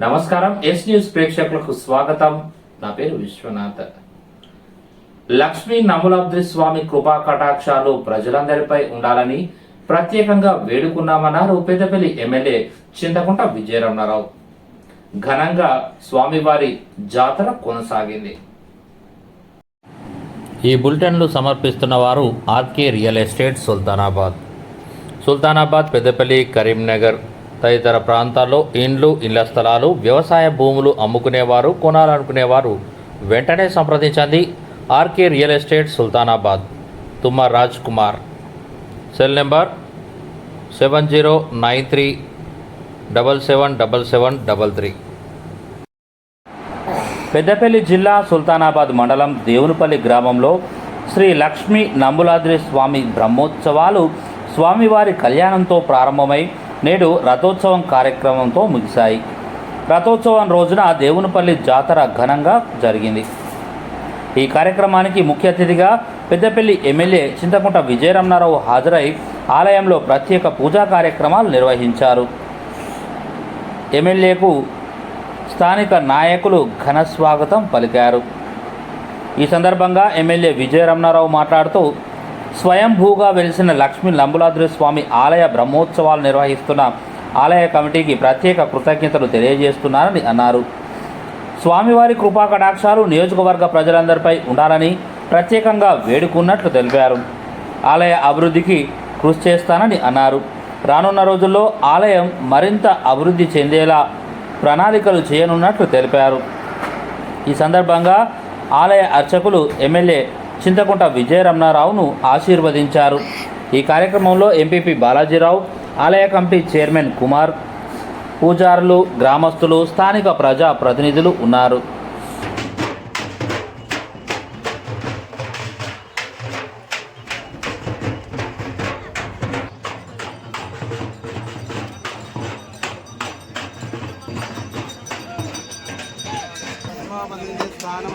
నమస్కారం. Yes news ప్రేక్షకులకు స్వాగతం. నా పేరు విశ్వనాథ్. లక్ష్మీ నములాబ్ది స్వామి కృపా కటాక్షాలు ప్రజలందరిపై ఉండాలని ప్రత్యేకంగా వేడుకున్నామన్నారు పెద్దపల్లి ఎమ్మెల్యే చింతకుంట విజయరమణారావు. ఘనంగా స్వామివారి జాతర కొనసాగింది. ఈ బులెటిన్లు సమర్పిస్తున్న వారు RK real estate Sultanabad. Sultanabad Peddapalli Karimnagar తదితర ప్రాంతాల్లో ఇండ్లు ఇళ్ళ స్థలాలు వ్యవసాయ భూములు అమ్ముకునేవారు కొనాలనుకునేవారు. వెంటనే సంప్రదించండి. RK real estate Sultanabad. Thumma Raj Kumar cell number seven zero nine three double seven double seven double three. Peddapalli జిల్లా సుల్తానాబాద్ మండలం దేవునిపల్లి గ్రామంలో శ్రీ లక్ష్మీ నంబులాద్రి స్వామి బ్రహ్మోత్సవాలు స్వామివారి కళ్యాణంతో ప్రారంభమై నేడు రథోత్సవం కార్యక్రమంతో ముగిశాయి. రథోత్సవం రోజున దేవునిపల్లి జాతర ఘనంగా జరిగింది. ఈ కార్యక్రమానికి ముఖ్య అతిథిగా పెద్దపల్లి ఎమ్మెల్యే చింతకుంట విజయరమణారావు హాజరై ఆలయంలో ప్రత్యేక పూజా కార్యక్రమాలు నిర్వహించారు. ఎమ్మెల్యేకు స్థానిక నాయకులు ఘన స్వాగతం పలికారు. ఈ సందర్భంగా ఎమ్మెల్యే విజయరమణారావు మాట్లాడుతూ స్వయంభూగా వెలిసిన లక్ష్మీ లంబులాద్రి స్వామి ఆలయ బ్రహ్మోత్సవాలు నిర్వహిస్తున్న ఆలయ కమిటీకి ప్రత్యేక కృతజ్ఞతలు తెలియజేస్తున్నారని అన్నారు. స్వామివారి కృపా కటాక్షాలు నియోజకవర్గ ప్రజలందరిపై ఉండాలని ప్రత్యేకంగా వేడుకున్నట్లు తెలిపారు. ఆలయ అభివృద్ధికి కృషి చేస్తానని అన్నారు. రానున్న రోజుల్లో ఆలయం మరింత అభివృద్ధి చెందేలా ప్రణాళికలు చేయనున్నట్లు తెలిపారు. ఈ సందర్భంగా ఆలయ అర్చకులు ఎమ్మెల్యే చింతకుంట విజయ రమణారావును ఆశీర్వదించారు. ఈ కార్యక్రమంలో ఎంపీపీ బాలాజీరావు ఆలయ కమిటీ చైర్మన్ కుమార్ పూజారులు గ్రామస్తులు స్థానిక ప్రజా ప్రతినిధులు ఉన్నారు స్థానం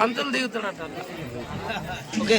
పంతులు దిగుతాడట ఓకే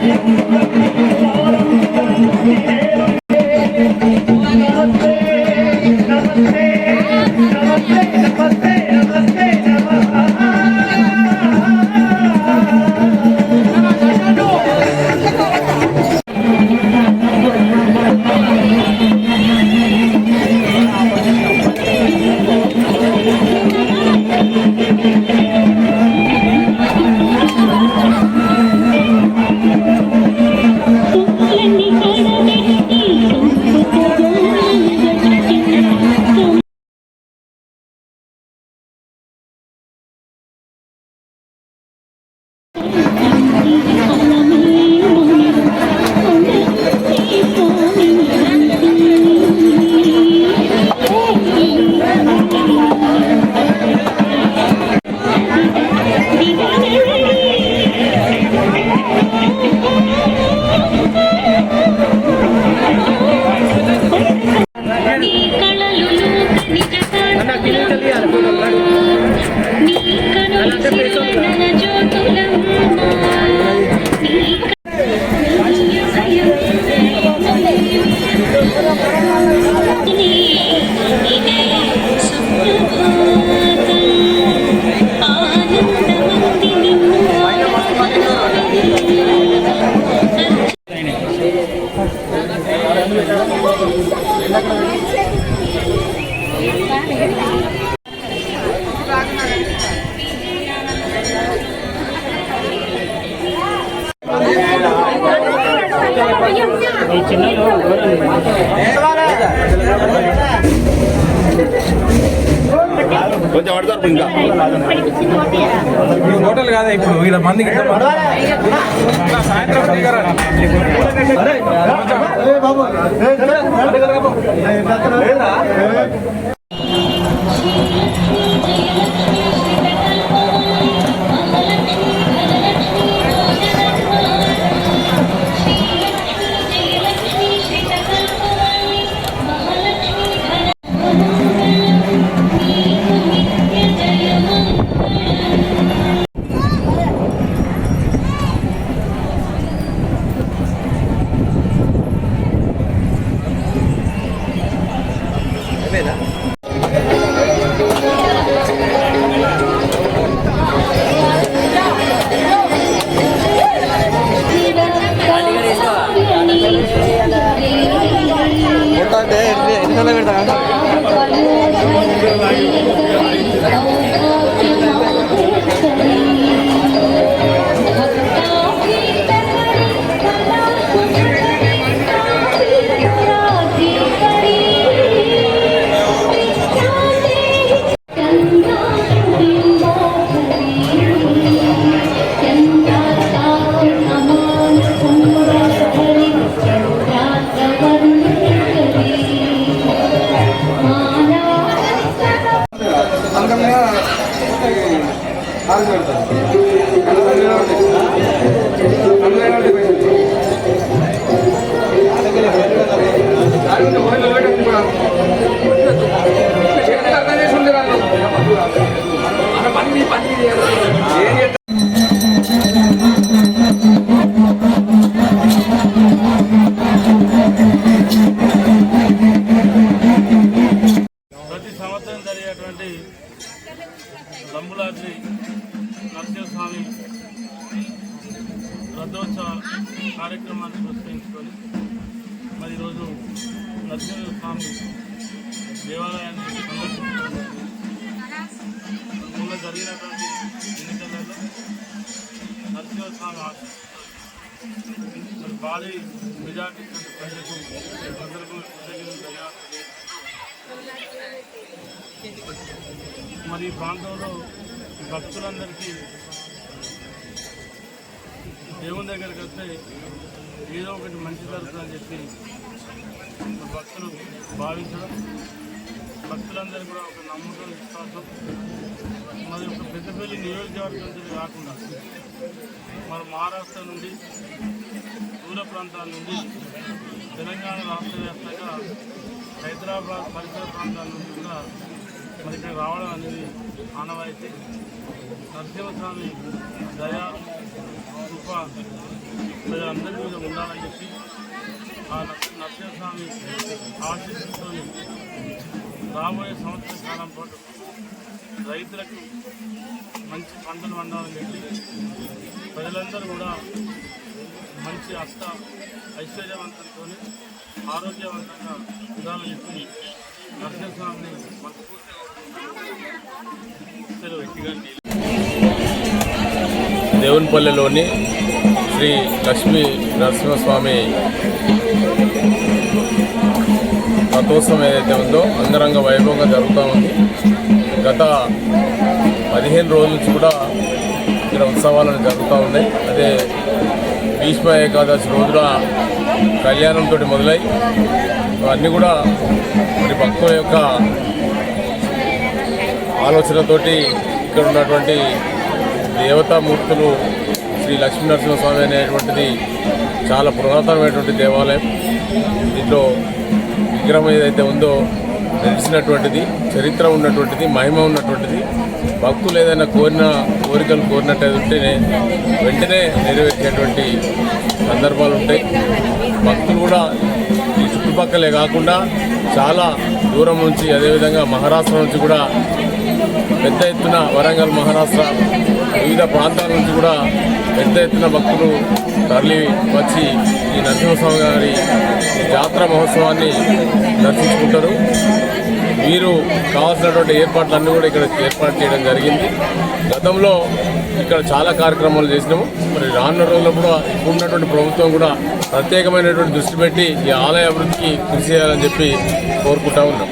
Gracias. కొంచెం పడతారు ఇంకా హోటల్ కాదా ఇప్పుడు ఇలా మందికి ఇంత మంది. సాయంత్రం రథోత్సవ కార్యక్రమాన్ని పురస్కరించుకొని మరి ఈరోజు నరసింహస్వామి దేవాలయాన్ని సందర్శించడం మొన్న జరిగినటువంటి ఎన్నికలలో నరసింహస్వామి ఆశ మరి భారీ మెజార్టీ ప్రజలకు అందరికీ కృతజ్ఞతలు ధన్యవాదాలు మరి ఈ ప్రాంతంలో భక్తులందరికీ దేవుని దగ్గరికి వస్తే ఏదో ఒకటి మంచి జరుగుతుందని చెప్పి భక్తులు భావించడం. భక్తులందరూ కూడా ఒక నమ్మకం విశ్వాసం మరి ఒక పెద్దపల్లి నియోజకవర్గం నుంచి కాకుండా మన మహారాష్ట్ర నుండి దూర ప్రాంతాల నుండి తెలంగాణ రాష్ట్ర వ్యాప్తంగా హైదరాబాద్ పరిసర ప్రాంతాల నుంచి కూడా మరి ఇక్కడ రావడం అనేది ఆనవాయితీ. నరసింహస్వామి దయా కృప ప్రజలందరి మీద ఉండాలని చెప్పి ఆ నరసింహ- నరసింహస్వామి ఆశీస్సుతో రాబోయే సంవత్సర కాలం పాటు రైతులకు మంచి పంటలు పండాలని చెప్పి ప్రజలందరూ కూడా మంచి అష్ట ఐశ్వర్యవంతంతో ఆరోగ్యవంతంగా ఉండాలని చెప్పి నరసింహస్వామిని మనస్ఫూర్తిగా దేవునిపల్లెలోని శ్రీ లక్ష్మీ నరసింహస్వామి రథోత్సవం ఏదైతే ఉందో అంగరంగ వైభవంగా జరుగుతూ ఉంది. గత పదిహేను రోజుల నుంచి కూడా ఇక్కడ ఉత్సవాలను జరుగుతూ ఉన్నాయి. అదే భీష్మ ఏకాదశి రోజున కళ్యాణంతో మొదలై అన్నీ కూడా మరి భక్తుల యొక్క ఆలోచనతోటి ఇక్కడ ఉన్నటువంటి దేవతామూర్తులు శ్రీ లక్ష్మీ నరసింహస్వామి అనేటువంటిది చాలా పురాతనమైనటువంటి దేవాలయం. దీంట్లో విగ్రహం ఏదైతే ఉందో తెలిసినటువంటిది చరిత్ర ఉన్నటువంటిది మహిమ ఉన్నటువంటిది భక్తులు ఏదైనా కోరిన కోరికలు కోరినట్టయితే ఉంటేనే వెంటనే నెరవేర్చేటువంటి సందర్భాలు ఉంటాయి. భక్తులు కూడా ఈ చుట్టుపక్కలే కాకుండా చాలా దూరం నుంచి అదేవిధంగా మహారాష్ట్ర నుంచి కూడా పెద్ద ఎత్తున వరంగల్ మహారాష్ట్ర వివిధ ప్రాంతాల నుంచి కూడా పెద్ద ఎత్తున భక్తులు తరలి వచ్చి ఈ నరసింహస్వామి గారి జాతర మహోత్సవాన్ని దర్శించుకుంటారు. వీరు కావాల్సినటువంటి ఏర్పాట్లన్నీ కూడా ఇక్కడ ఏర్పాటు చేయడం జరిగింది. గతంలో ఇక్కడ చాలా కార్యక్రమాలు చేసినాము. మరి రానున్న రోజుల్లో కూడా ఇప్పుడున్నటువంటి ప్రభుత్వం కూడా ప్రత్యేకమైనటువంటి దృష్టి పెట్టి ఈ ఆలయ అభివృద్ధికి కృషి చేయాలని చెప్పి కోరుకుంటా ఉన్నాం.